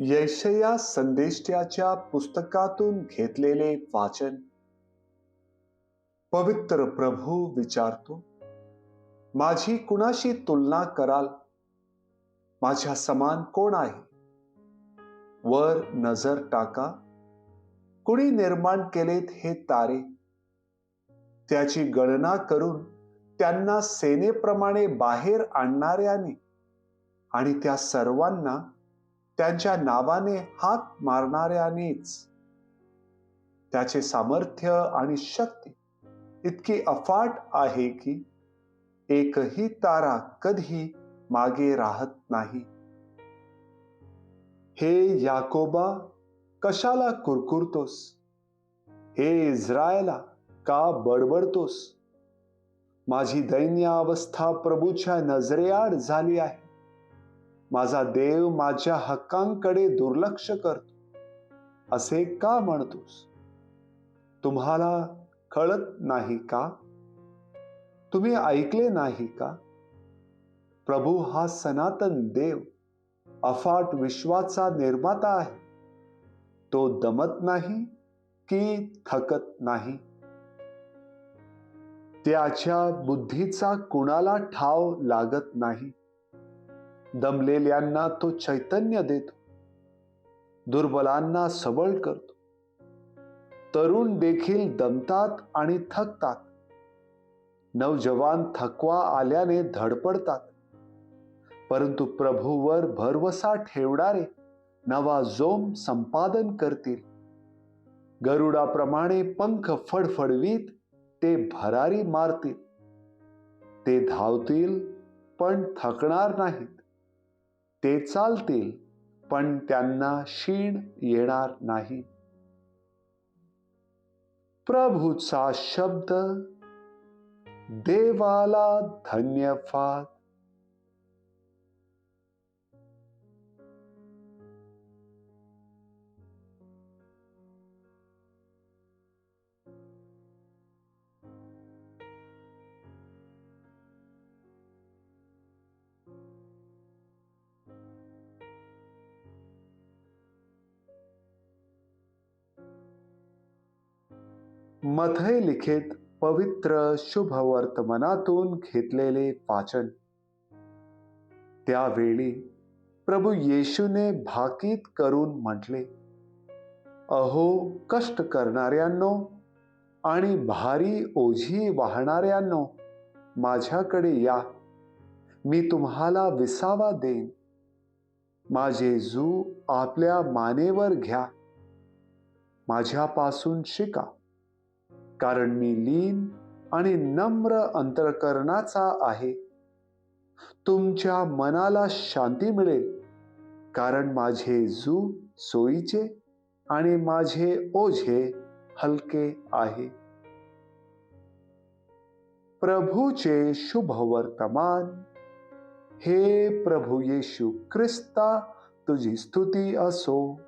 यशया संदेष्ट्याच्या पुस्तकातून घेतलेले वाचन. पवित्र प्रभू विचारतो माझी कुणाशी तुलना कराल? माझ्या समान कोण आहे? वर नजर टाका. कुणी निर्माण केलेत हे तारे? त्याची गणना करून त्यांना सेनेप्रमाणे बाहेर आणणाऱ्याने आणि त्या सर्वांना त्यांच्या नावाने हाक मारणाऱ्यानेच. त्याचे सामर्थ्य आणि शक्ती इतकी अफाट आहे की एकही तारा कधी मागे राहत नाही. हे याकोबा कशाला कुरकुरतोस? हे इस्रायला का बडबडतोस? माझी दैन्य अवस्था प्रभूच्या नजरेआड झाली आहे. माझा देव माझ्या हक्कांकडे दुर्लक्ष करतो. असे का म्हणतोस? तुम्हाला कळत नाही का? तुम्ही ऐकले नाही का? प्रभू हा सनातन देव अफाट विश्वाचा निर्माता आहे. तो दमत नाही की थकत नाही? त्याच्या बुद्धीचा कुणाला ठाव लागत नाही? दमलेल्यांना तो चैतन्य देतो. दुर्बलांना सबळ करतो. तरुण देखील दमतात आणि थकतात. नवजवान थकवा आल्याने धडपडतात. परंतु प्रभूवर भरवसा ठेवणारे नवा जोम संपादन करतील. गरुडाप्रमाणे पंख फडफडवीत ते भरारी मारतील. ते धावतील पण थकणार नाहीत. ते चालतील पण त्यांना क्षीण येणार नाही. प्रभूचा शब्द देवाला धन्यवाद. मथय लिखित पवित्र शुभ वर्तमानातून घेतलेले वाचन. त्यावेळी प्रभू येशूने भाकीत करून म्हटले अहो कष्ट करणाऱ्यांनो आणि भारी ओझी वाहणाऱ्यांनो माझ्याकडे या. मी तुम्हाला विसावा देईन. माझे जू आपल्या मानेवर घ्या. माझ्यापासून शिका. कारण मी लीन आणि नम्र अंतरकरणाचा आहे. तुमच्या मनाला शांती मिळेल कारण माझे जू सोयीचे आणि माझे ओझे हलके आहे. प्रभूचे शुभ वर्तमान हे प्रभू येशू ख्रिस्ता तुझी स्तुती असो.